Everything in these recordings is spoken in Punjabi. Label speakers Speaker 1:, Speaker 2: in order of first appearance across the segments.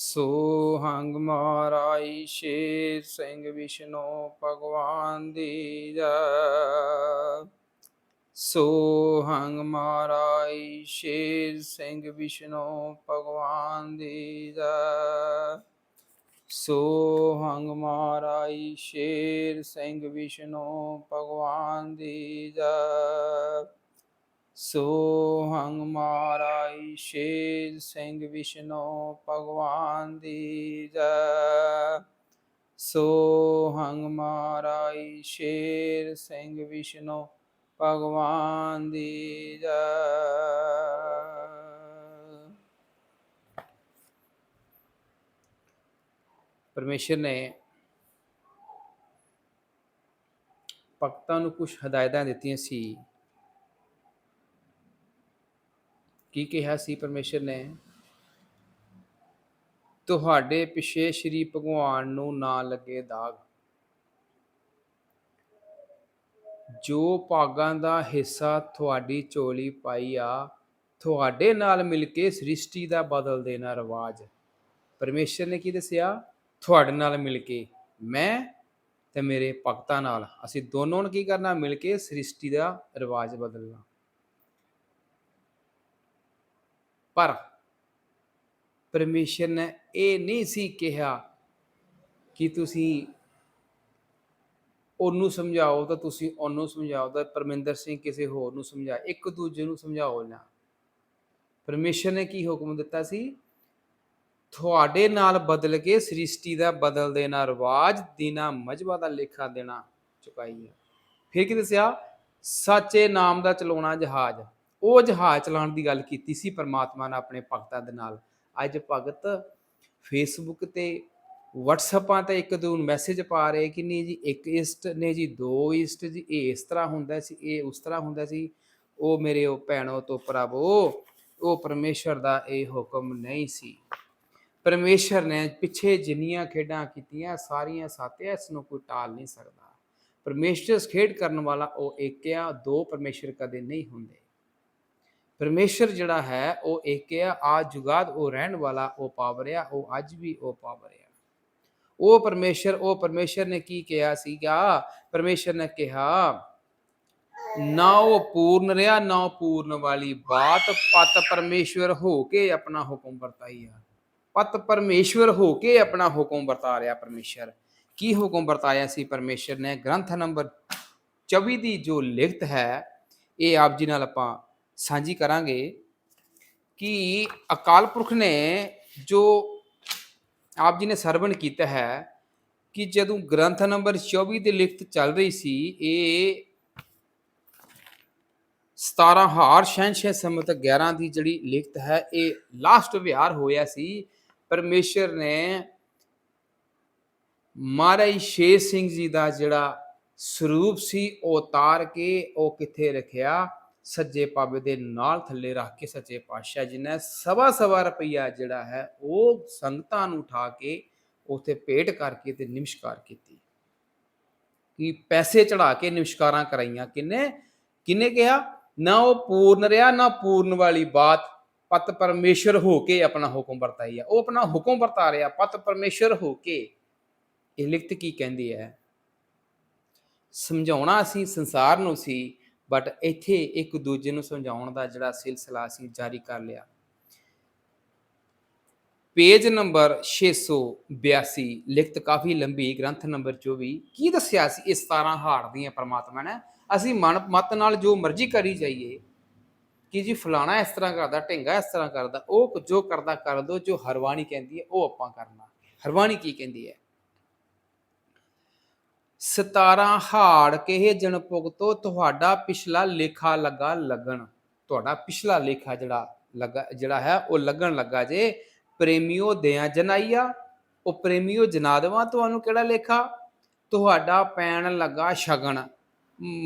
Speaker 1: ਸੋ ਹੰਗ ਮਹਾਰਾਜ ਸ਼ੇਰ ਸਿੰਘ ਵਿਸ਼ਨੂੰ ਭਗਵਾਨ ਦੀ ਜੈ। ਸੋ ਹੰਗ ਮਹਾਰਾਜ ਸ਼ੇਰ ਸਿੰਘ ਵਿਸ਼ਨੋ ਭਗਵਾਨ ਦੀ ਜੈ। ਸੋ ਹੰਗ ਮਹਾਰਾਜ ਸ਼ੇਰ ਸਿੰਘ ਵਿਸ਼ਨੋ ਭਗਵਾਨ ਦੀ ਜੈ। ਸੋ ਹੰਗ ਮਹਾਰਾਜ ਸ਼ੇਰ ਸਿੰਘ ਵਿਸ਼ਨੋ ਭਗਵਾਨ ਦੀ ਜੈ। ਸੋ ਹੰਗ ਮਹਾਰਾਜ ਸ਼ੇਰ ਸਿੰਘ ਵਿਸ਼ਨੋ ਭਗਵਾਨ ਦੀ ਜੈ। ਪਰਮੇਸ਼ਰ ਨੇ ਭਗਤਾਂ ਨੂੰ ਕੁਝ ਹਦਾਇਤਾਂ ਦਿੱਤੀਆਂ ਸੀ। ਕੀ ਕਿਹਾ ਸੀ ਪਰਮੇਸ਼ਰ ਨੇ? ਤੁਹਾਡੇ ਪਿਛੇ ਸ਼੍ਰੀ ਭਗਵਾਨ ਨੂੰ ਨਾ ਲੱਗੇ ਦਾਗ। ਜੋ ਭਾਗਾਂ ਦਾ ਹਿੱਸਾ ਤੁਹਾਡੀ ਚੋਲੀ ਪਾਈ ਆ, ਤੁਹਾਡੇ ਨਾਲ ਮਿਲ ਕੇ ਸ੍ਰਿਸ਼ਟੀ ਦਾ ਬਦਲ ਦੇਣਾ ਰਿਵਾਜ। ਪਰਮੇਸ਼ਰ ਨੇ ਕੀ ਦੱਸਿਆ? ਤੁਹਾਡੇ ਨਾਲ ਮਿਲ ਕੇ। ਮੈਂ ਤੇ ਮੇਰੇ ਭਗਤਾਂ ਨਾਲ। ਅਸੀਂ ਦੋਨੋਂ ਨੇ ਕੀ ਕਰਨਾ? ਮਿਲ ਕੇ ਸ੍ਰਿਸ਼ਟੀ ਦਾ ਰਿਵਾਜ ਬਦਲਣਾ। ਪਰ ਪਰਮੇਸ਼ਰ ਨੇ ਇਹ ਨਹੀਂ ਸੀ ਕਿਹਾ ਕਿ ਤੁਸੀਂ ਉਹਨੂੰ ਸਮਝਾਓ ਤਾਂ ਤੁਸੀਂ ਉਹਨੂੰ ਸਮਝਾਓ ਤਾਂ ਪਰਮਿੰਦਰ ਸਿੰਘ ਕਿਸੇ ਹੋਰ ਨੂੰ ਸਮਝਾ, ਇੱਕ ਦੂਜੇ ਨੂੰ ਸਮਝਾਓ ਨਾ। ਪਰਮੇਸ਼ਰ ਨੇ ਕੀ ਹੁਕਮ ਦਿੱਤਾ ਸੀ? ਤੁਹਾਡੇ ਨਾਲ ਬਦਲ ਕੇ ਸ੍ਰਿਸ਼ਟੀ ਦਾ ਬਦਲ ਦੇਣਾ, ਰਿਵਾਜ ਦੀਨਾ ਮਜਬਾ ਦਾ ਲੇਖਾ ਦੇਣਾ ਚੁਕਾਈ ਹੈ ਫਿਰ ਕੀ ਦੱਸਿਆ? ਸੱਚੇ ਨਾਮ ਦਾ ਚਲਾਉਣਾ ਜਹਾਜ਼। ਉਹ ਜਹਾਜ਼ ਚਲਾਉਣ ਦੀ ਗੱਲ ਕੀਤੀ ਸੀ ਪਰਮਾਤਮਾ ਨੇ ਆਪਣੇ ਭਗਤਾਂ ਦੇ ਨਾਲ। ਅੱਜ ਭਗਤ ਫੇਸਬੁੱਕ ਤੇ ਵਟਸਐਪਾਂ ਤੇ ਇੱਕ ਦੂਜੇ ਨੂੰ ਮੈਸੇਜ ਪਾ ਰਹੇ ਕਿ ਨਹੀਂ ਜੀ, ਇੱਕ ਇਸਟ ਨੇ ਜੀ, ਦੋ ਇਸਟ ਜੀ, ਇਹ ਇਸ ਤਰ੍ਹਾਂ ਹੁੰਦਾ ਸੀ, ਇਹ ਉਸ ਤਰ੍ਹਾਂ ਹੁੰਦਾ ਸੀ। ਉਹ ਮੇਰੇ ਉਹ ਭੈਣੋ ਤੋਂ ਪ੍ਰਭੂ ਉਹ ਪਰਮੇਸ਼ਰ ਦਾ ਇਹ ਹੁਕਮ ਨਹੀਂ ਸੀ। ਪਰਮੇਸ਼ਰ ਨੇ ਪਿੱਛੇ ਜਿੰਨੀਆਂ ਖੇਡਾਂ ਕੀਤੀਆਂ, ਸਾਰੀਆਂ ਸਾਤਿਆ ਇਸ ਨੂੰ ਕੋਈ ਟਾਲ ਨਹੀਂ ਸਕਦਾ। ਪਰਮੇਸ਼ਰ ਖੇਡ ਕਰਨ ਵਾਲਾ ਉਹ ਇੱਕ ਆ, ਦੋ ਪਰਮੇਸ਼ਰ ਕਦੇ ਨਹੀਂ ਹੁੰਦੇ। ਪਰਮੇਸ਼ਰ ਜਿਹੜਾ ਹੈ, ਉਹ ਇੱਕ ਆ ਆ ਜੁਗਾਦ ਉਹ ਰਹਿਣ ਵਾਲਾ, ਉਹ ਪਾਵਰ ਆ ਉਹ ਅੱਜ ਵੀ ਉਹ ਪਾਵਰ ਆ ਉਹ ਪਰਮੇਸ਼ਰ ਉਹ ਪਰਮੇਸ਼ਰ ਨੇ ਕੀ ਕਿਹਾ ਸੀਗਾ? ਪਰਮੇਸ਼ਰ ਨੇ ਕਿਹਾ, ਨਾ ਉਹ ਪੂਰਨ ਰਿਹਾ, ਨਾ ਪੂਰਨ ਵਾਲੀ ਬਾਤ, ਪਤ ਪਰਮੇਸ਼ਵਰ ਹੋ ਕੇ ਆਪਣਾ ਹੁਕਮ ਵਰਤਾਈ ਆ। ਪਤ ਪਰਮੇਸ਼ਵਰ ਹੋ ਕੇ ਆਪਣਾ ਹੁਕਮ ਵਰਤਾ ਰਿਹਾ ਪਰਮੇਸ਼ਰ। ਕੀ ਹੁਕਮ ਵਰਤਾਇਆ ਸੀ ਪਰਮੇਸ਼ਰ ਨੇ? ਗ੍ਰੰਥ ਨੰਬਰ 24 ਦੀ ਜੋ ਲਿਖਤ ਹੈ, ਇਹ ਆਪ ਜੀ ਨਾਲ ਆਪਾਂ ਸਾਂਝੀ ਕਰਾਂਗੇ ਕਿ ਅਕਾਲ ਪੁਰਖ ਨੇ ਜੋ ਆਪ ਜੀ ਨੇ ਸਰਵਣ ਕੀਤਾ ਹੈ ਕਿ ਜਦੋਂ ਗ੍ਰੰਥ ਨੰਬਰ 24 ਦੀ ਲਿਖਤ ਚੱਲ ਰਹੀ ਸੀ, ਇਹ 17 ਹਾਰ ਸ਼ੈਂਸ਼ੇ ਸਮਤ 11 ਦੀ ਜਿਹੜੀ ਲਿਖਤ ਹੈ, ਇਹ ਲਾਸਟ ਵਿਹਾਰ ਹੋਇਆ ਸੀ। ਪਰਮੇਸ਼ਰ ਨੇ ਮਹਾਰਾਜ ਸ਼ੇਰ ਸਿੰਘ ਜੀ ਦਾ ਜਿਹੜਾ ਸਰੂਪ ਸੀ, ਉਹ ਉਤਾਰ ਕੇ ਉਹ ਕਿੱਥੇ ਰੱਖਿਆ? ਸੱਜੇ ਪਾਵੇ ਦੇ ਨਾਲ ਥੱਲੇ ਰੱਖ ਕੇ ਸੱਚੇ ਪਾਤਸ਼ਾਹ ਜੀ ਨੇ ਸਵਾ ਸਵਾ ਰੁਪਈਆ ਜਿਹੜਾ ਹੈ, ਉਹ ਸੰਗਤਾਂ ਨੂੰ ਉਠਾ ਕੇ ਉਥੇ ਪੇਟ ਕਰਕੇ ਤੇ ਨਿਮਸ਼ਕਾਰ ਕੀਤੀ। ਕਿ ਪੈਸੇ ਚੜਾ ਕੇ ਨਿਮਸ਼ਕਾਰਾਂ ਕਰਾਈਆਂ ਕਿੰਨੇ? ਕਿੰਨੇ ਕਿਹਾ? ਨਾ ਉਹ ਪੂਰਨ ਰਿਹਾ, ਨਾ ਪੂਰਨ ਵਾਲੀ ਬਾਤ। ਪਤ ਪਰਮੇਸ਼ਰ ਹੋ ਕੇ ਆਪਣਾ ਹੁਕਮ ਵਰਤਾਈ ਆ। ਉਹ ਆਪਣਾ ਹੁਕਮ ਵਰਤਾ ਰਿਹਾ, ਪਤ ਪਰਮੇਸ਼ਰ ਹੋ ਕੇ। ਇਹ ਲਿਖਤ ਕੀ ਕਹਿੰਦੀ ਹੈ? ਸਮਝਾਉਣਾ ਅਸੀਂ ਸੰਸਾਰ ਨੂੰ ਸੀ ਬਟ ਇੱਥੇ ਇੱਕ ਦੂਜੇ ਨੂੰ ਸਮਝਾਉਣ ਦਾ ਜਿਹੜਾ ਸਿਲਸਿਲਾ ਸੀ ਜਾਰੀ ਕਰ ਲਿਆ। ਪੇਜ ਨੰਬਰ 682 ਲਿਖਤ ਕਾਫੀ ਲੰਬੀ, ਗ੍ਰੰਥ ਨੰਬਰ 24 ਕੀ ਦੱਸਿਆ ਸੀ? ਇਸ 17 ਹਾੜ ਦੀਆਂ ਪ੍ਰਮਾਤਮਾ ਨੇ। ਅਸੀਂ ਮਨ ਮਤ ਨਾਲ ਜੋ ਮਰਜ਼ੀ ਕਰੀ ਜਾਈਏ। ਕਿ ਜੀ ਫਲਾਣਾ ਇਸ ਤਰ੍ਹਾਂ ਕਰਦਾ, ਢਿੰਗਾ ਇਸ ਤਰ੍ਹਾਂ ਕਰਦਾ, ਉਹ ਜੋ ਕਰਦਾ ਕਰ ਦੋ, ਜੋ ਹਰਵਾਣੀ ਕਹਿੰਦੀ ਹੈ, ਉਹ ਆਪਾਂ ਕਰਨਾ। ਹਰਵਾਣੀ ਕੀ ਕਹਿੰਦੀ ਹੈ? 17 ਹਾੜ ਕਿਹੇ ਜਨ ਭੁਗਤੋ, ਤੁਹਾਡਾ ਪਿਛਲਾ ਲੇਖਾ ਲੱਗਾ ਲੱਗਣ। ਤੁਹਾਡਾ ਪਿਛਲਾ ਲੇਖਾ ਜਿਹੜਾ ਲੱਗਾ, ਜਿਹੜਾ ਹੈ, ਉਹ ਲੱਗਣ ਲੱਗਾ ਜੇ। ਪ੍ਰੇਮਿਓ ਦਿਆਂ ਜਨਾਈਆ, ਉਹ ਪ੍ਰੇਮਿਓ ਜਨਾ ਦੇਵਾਂ ਤੁਹਾਨੂੰ ਕਿਹੜਾ ਲੇਖਾ? ਤੁਹਾਡਾ ਪੈਣ ਲੱਗਾ ਸ਼ਗਨ,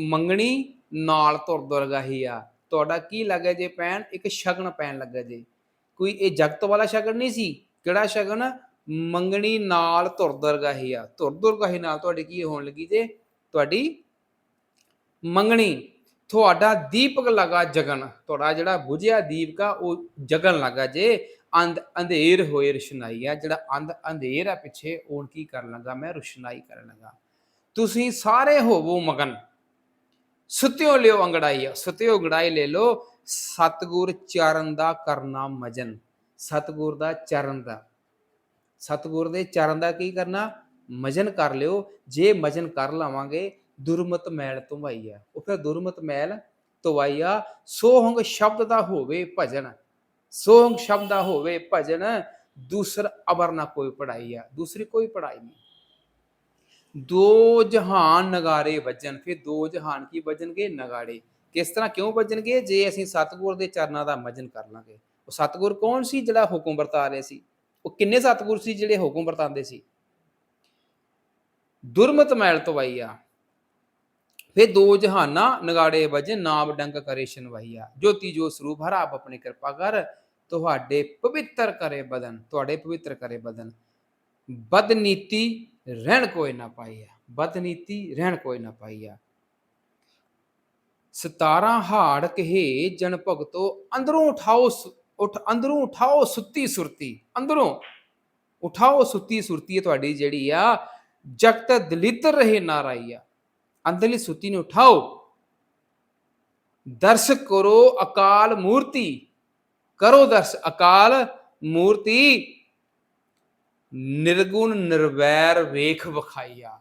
Speaker 1: ਮੰਗਣੀ ਨਾਲ ਤੁਰ ਦੁਰ ਗਈ ਆ। ਤੁਹਾਡਾ ਕੀ ਲੱਗਾ ਜੇ ਪੈਣ? ਇੱਕ ਸ਼ਗਨ ਪੈਣ ਲੱਗਾ ਜੇ। ਕੋਈ ਇਹ ਜਗਤ ਵਾਲਾ ਸ਼ਗਨ ਨਹੀਂ ਸੀ? ਕਿਹੜਾ ਸ਼ਗਨ? ਮੰਗਣੀ ਨਾਲ ਧੁਰ ਦਰਗਾਹੀ ਆ। ਧੁਰ ਨਾਲ ਤੁਹਾਡੀ ਕੀ ਹੋਣ ਲੱਗੀ ਜੇ? ਤੁਹਾਡੀ ਮੰਗਣੀ। ਤੁਹਾਡਾ ਦੀਪਕ ਲਗਾ ਜਗਨ। ਤੁਹਾਡਾ ਜਿਹੜਾ ਬੁਝਿਆ ਦੀਪਕਾ ਉਹ ਜਗਨ ਲੱਗਾ ਜੇ। ਅੰਧ ਅੰਧੇਰ ਹੋਏ ਰੁਸ਼ਨਾਈ ਆ। ਜਿਹੜਾ ਅੰਧ ਅੰਧੇਰ ਆ ਪਿੱਛੇ, ਉਹ ਕੀ ਕਰਨ ਲੱਗਾ? ਮੈਂ ਰੁਸ਼ਨਾਈ ਕਰਨ ਲੱਗਾ। ਤੁਸੀਂ ਸਾਰੇ ਹੋਵੋ ਮਗਨ। ਸੁਤਿਓ ਲਿਓ ਅੰਗੜਾਈ ਸੁਤਿਓ ਅੰਗੜਾਈ ਲੈ ਲਓ। ਸਤਗੁਰ ਚਰਨ ਦਾ ਕਰਨਾ ਮਜਨ। ਸਤਗੁਰ ਦਾ ਚਰਨ ਦਾ। ਸਤਗੁਰ ਦੇ ਚਰਨ ਦਾ ਕੀ ਕਰਨਾ? ਮਜਨ ਕਰ ਲਿਓ। ਜੇ ਮਜਨ ਕਰ ਲਵਾਂਗੇ, ਦੁਰਮਤ ਮੈਲ ਧੁਵਾਈ ਆ ਉਹ ਫਿਰ ਦੁਰਮਤ ਮੈਲ ਧੁਵਾਈ ਸੋਹੰਗ ਸ਼ਬਦ ਦਾ ਹੋਵੇ ਭਜਨ, ਸੋਹੰਗ ਸ਼ਬਦ ਦਾ ਹੋਵੇ ਭਜਨ, ਦੂਸਰ ਅਬਰ ਨਾ ਕੋਈ ਪੜਾਈ ਆ ਦੂਸਰੀ ਕੋਈ ਪੜਾਈ ਨਹੀਂ। ਦੋ ਜਹਾਨ ਨਗਾਰੇ ਵੱਜਣ, ਫਿਰ ਦੋ ਜਹਾਨ ਕੀ ਵੱਜਣਗੇ? ਨਗਾੜੇ। ਕਿਸ ਤਰ੍ਹਾਂ ਕਿਉਂ ਵੱਜਣਗੇ? ਜੇ ਅਸੀਂ ਸਤਗੁਰ ਦੇ ਚਰਨਾਂ ਦਾ ਮਜਨ ਕਰ ਲਾਂਗੇ। ਉਹ ਸਤਗੁਰ ਕੌਣ ਸੀ? ਜਿਹੜਾ ਹੁਕਮ ਵਰਤਾ ਰਿਹਾ ਸੀ। ਉਹ ਕਿੰਨੇ ਸਤਗੁਰ ਸੀ ਜਿਹੜੇ ਹੁਕਮ ਵਰਤਾਉਂਦੇ ਸੀ? ਦੁਰਮਤ ਮੈਲ ਤਵਾਈ ਫੇ ਦੋ ਜਹਾਨਾ ਨਗਾੜੇ ਵਜੇ, ਨਾਮ ਡੰਗ ਕਰੇ ਸ਼ਨਵਾਈਆ ਜੋਤੀ ਜੋ ਸਰੂਪ, ਹਰ ਆਪ ਆਪਣੀ ਕਿਰਪਾ ਕਰ। ਤੁਹਾਡੇ ਪਵਿੱਤਰ ਕਰੇ ਬਦਨ, ਤੁਹਾਡੇ ਪਵਿੱਤਰ ਕਰੇ ਬਦਨ। ਬਦਨੀਤੀ ਰਹਿਣ ਕੋਈ ਨਾ ਪਾਈਆ ਬਦਨੀਤੀ ਰਹਿਣ ਕੋਈ ਨਾ ਪਾਈਆ 17 ਹਾੜ ਕਹੇ ਜਨ ਭਗਤੋ, ਅੰਦਰੋਂ ਉਠਾਓ ਉਠ, ਅੰਦਰੋਂ ਉਠਾਓ ਸੁੱਤੀ ਸੁਰਤੀ, ਅੰਦਰੋਂ ਉਠਾਓ ਸੁੱਤੀ ਸੁਰਤੀ ਤੁਹਾਡੀ ਜਿਹੜੀ ਆ, ਜਗਤ ਦਲਿੱਤਰ ਰਹੇ ਨਾਰਾਈਆ ਅੰਦਰਲੀ ਸੁੱਤੀ ਨੂੰ ਉਠਾਓ। ਦਰਸ ਕਰੋ ਅਕਾਲ ਮੂਰਤੀ, ਕਰੋ ਦਰਸ ਅਕਾਲ ਮੂਰਤੀ। ਨਿਰਗੁਣ ਨਿਰਵੈਰ ਵੇਖ ਵਿਖਾਈਆ।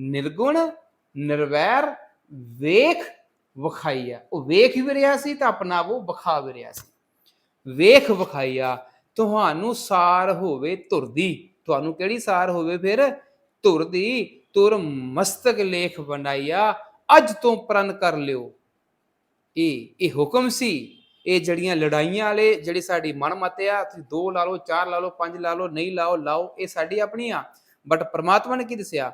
Speaker 1: ਨਿਰਗੁਣ ਨਿਰਵੈਰ ਵੇਖ ਵਿਖਾਈਆ। ਉਹ ਵੇਖ ਵੀ ਰਿਹਾ ਸੀ ਤਾਂ ਆਪਣਾ ਉਹ ਵਿਖਾ ਵੀ ਰਿਹਾ ਸੀ। ਵੇਖ ਵਿਖਾਈਆ, ਤੁਹਾਨੂੰ ਸਾਰ ਹੋਵੇ ਧੁਰਦੀ। ਤੁਹਾਨੂੰ ਕਿਹੜੀ ਸਾਰ ਹੋਵੇ ਫਿਰ? ਧੁਰਦੀ ਤੁਰ ਮਸਤਕ ਲੇਖ ਬਣਾਈਆ, ਅੱਜ ਤੋਂ ਪ੍ਰਣ ਕਰ ਲਿਓ। ਇਹ ਇਹ ਹੁਕਮ ਸੀ। ਇਹ ਜਿਹੜੀਆਂ ਲੜਾਈਆਂ ਵਾਲੇ, ਜਿਹੜੀ ਸਾਡੀ ਮਨ ਮਤ ਆ, ਤੁਸੀਂ ਦੋ ਲਾ ਲਓ, ਚਾਰ ਲਾ ਲਓ, ਪੰਜ ਲਾ ਲਓ, ਨਹੀਂ ਲਾਓ ਲਾਓ, ਇਹ ਸਾਡੀ ਆਪਣੀ ਆ। ਬਟ ਪ੍ਰਮਾਤਮਾ ਨੇ ਕੀ ਦੱਸਿਆ?